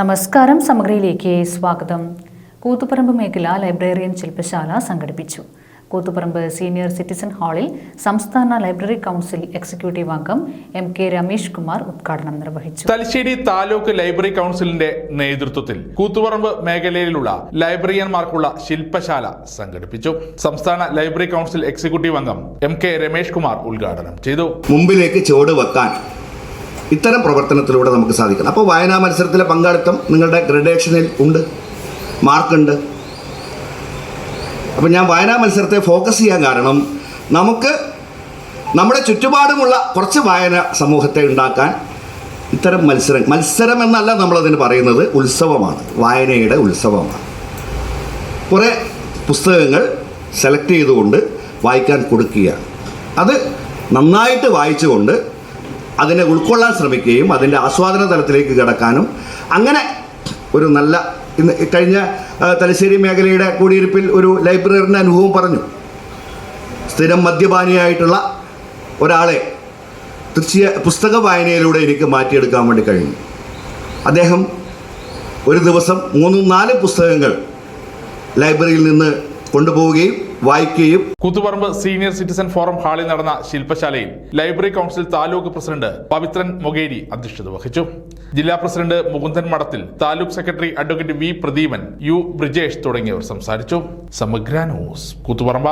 നമസ്കാരം സമഗ്രയിലേക്ക് സ്വാഗതം. കൂത്തുപറമ്പ് മേഖല ലൈബ്രറിയൻ ശില്പശാല സംഘടിപ്പിച്ചു. കൂത്തുപറമ്പ് സീനിയർ സിറ്റിസൺ ഹാളിൽ സംസ്ഥാന ലൈബ്രറി കൗൺസിൽ എക്സിക്യൂട്ടീവ് അംഗം എം കെ രമേഷ് കുമാർ ഉദ്ഘാടനം നിർവഹിച്ചു. തലശ്ശേരി താലൂക്ക് ലൈബ്രറി കൗൺസിലിന്റെ നേതൃത്വത്തിൽ കൂത്തുപറമ്പ് മേഖലയിലുള്ള ലൈബ്രറിയന്മാർക്കുള്ള ശില്പശാല സംഘടിപ്പിച്ചു. സംസ്ഥാന ലൈബ്രറി കൗൺസിൽ എക്സിക്യൂട്ടീവ് അംഗം എം കെ രമേഷ് കുമാർ ഉദ്ഘാടനം ചെയ്തു. മുമ്പിലേക്ക് ചുവട് വെക്കാൻ ഇത്തരം പ്രവർത്തനത്തിലൂടെ നമുക്ക് സാധിക്കണം. അപ്പോൾ വായനാ മത്സരത്തിലെ പങ്കാളിത്തം നിങ്ങളുടെ ഗ്രഡേഷനിൽ ഉണ്ട്. മാർക്കുണ്ട്. അപ്പോൾ ഞാൻ വായനാ മത്സരത്തെ ഫോക്കസ് ചെയ്യാൻ കാരണം നമുക്ക് നമ്മുടെ ചുറ്റുപാടുമുള്ള കുറച്ച് വായന സമൂഹത്തെ ഉണ്ടാക്കാൻ ഇത്തരം മത്സരം മത്സരം എന്നല്ല നമ്മളതിന് പറയുന്നത് ഉത്സവമാണ്. വായനയുടെ ഉത്സവമാണ്. കുറേ പുസ്തകങ്ങൾ സെലക്ട് ചെയ്തുകൊണ്ട് വായിക്കാൻ കൊടുക്കുകയാണ്. അത് നന്നായിട്ട് വായിച്ചുകൊണ്ട് അതിനെ ഉൾക്കൊള്ളാൻ ശ്രമിക്കുകയും അതിന്റെ ആസ്വാദന തലത്തിലേക്ക് കിടക്കാനും അങ്ങനെ ഒരു നല്ല ഇന്ന് കഴിഞ്ഞ തലശ്ശേരി മേഖലയുടെ കൂടിയിരുപ്പിൽ ഒരു ലൈബ്രറിന്റെ അനുഭവം പറഞ്ഞു. സ്ഥിരം മദ്യപാനിയായിട്ടുള്ള ഒരാളെ തീർച്ചയായും പുസ്തക വായനയിലൂടെ എനിക്ക് മാറ്റിയെടുക്കാൻ വേണ്ടി കഴിഞ്ഞു. അദ്ദേഹം ഒരു ദിവസം മൂന്നും നാല് പുസ്തകങ്ങൾ ലൈബ്രറിയിൽ നിന്ന് കൊണ്ടുപോവുകയും വായിക്കുകയും കൂത്തുപറമ്പ് സീനിയർ സിറ്റിസൺ ഫോറം ഹാളിൽ നടന്ന ശില്പശാലയിൽ library council taluk president Pavithran Mogeri അധ്യക്ഷത വഹിച്ചു. ജില്ലാ president Mukundan Madathil taluk secretary advocate V Pradeepan U Brijesh തുടങ്ങിയവർ സംസാരിച്ചു. സമഗ്ര ന്യൂസ് കൂത്തുപറമ്പ.